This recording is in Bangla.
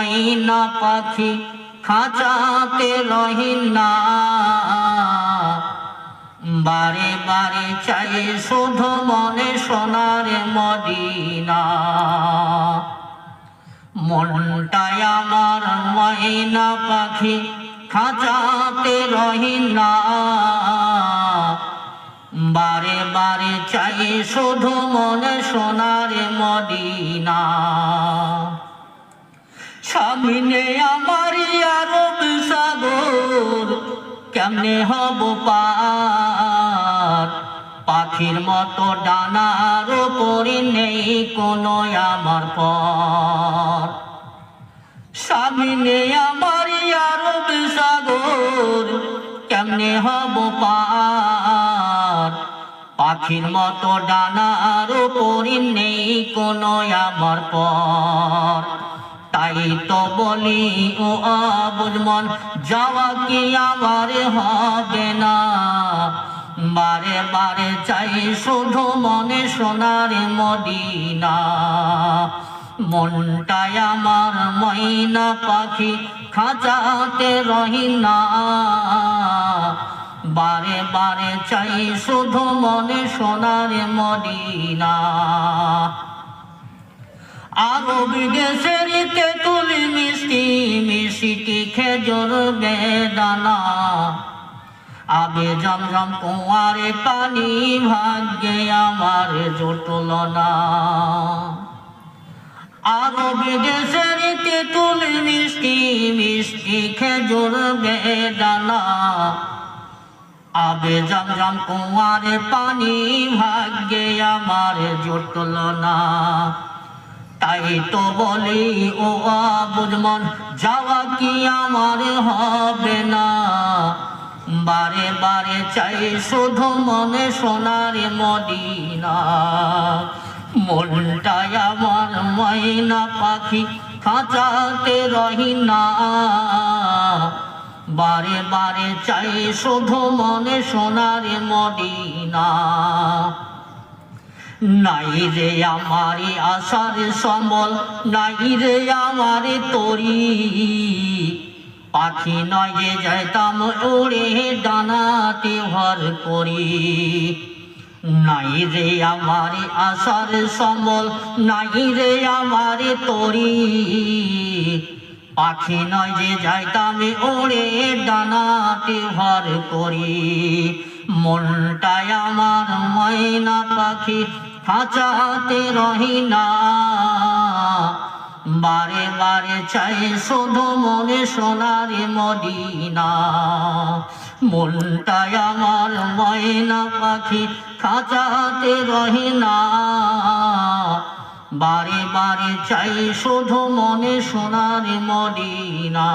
ময়না পাখি খাঁচাতে রহিনা। বারে বারে চাই শুধু মনে সোনার মদিনা। মনটাই আমার ময়না পাখি খাঁচাতে রহিনা। বারে বারে চাই শুধু মনে সোনার মদিনা। সামনে আমার আরব সাগর, কেমনে হব পার? পাখির মতো ডানার উপরে নেই কোনো আমার পর। সামনে আমার আরব সাগর, কেমনে হব পার? পাখির মতো ডানার উপরে নেই কোনো আমার পর। তাই তো বলি, ও আবুল মন, যাওয়া কি আমার হবে না? বারে বারে চাই শুধু মনে সোনার মদিনা। মনটাই আমার ময়না পাখি, খাঁচাতে রহি না বারে বারে চাই শুধু মনে সোনার মদিনা। আরও বিদেশের তেঁতুলি মিষ্টি মিষ্টি খেজুর বেদানা। আবে জমজম কুয়ারে পানি ভাগ্যে আমার জুটল না আরও বিদেশের তেঁতুলি মিষ্টি মিষ্টি খেজুর বেদানা। আবে জমজম কুয়ারে পানি ভাগ্যে আমার জুটল না তো বলি, ও বুঝমন যাওয়া কি আমার হবে না? বারে বারে চাই শুধু মনে সোনার মদিনা। মনটাই আমার ময়না পাখি, খাঁচাতে রহি না। বারে বারে চাই শুধু মনে সোনার মদিনা। নাই রে আমারে আশার সম্বল, নাই রে আমারে তরি। পাখি নয় যে যাইতাম উড়ে ডানাতে ভর করি। নাই রে আমারে আশার সম্বল, নাই রে আমারে তরি। পাখি নয় যে যাইতাম ওড়ে ডানাতে ভর করি। মনটাই আমার ময়না পাখি খাঁচাতে রহিনা বারে বারে চাই শুধু মনে সোনার মদিনা। মনটাই আমার ময়না পাখি খাঁচাতে রহিনা বারে বারে চাই শুধু মনে সোনার মদিনা।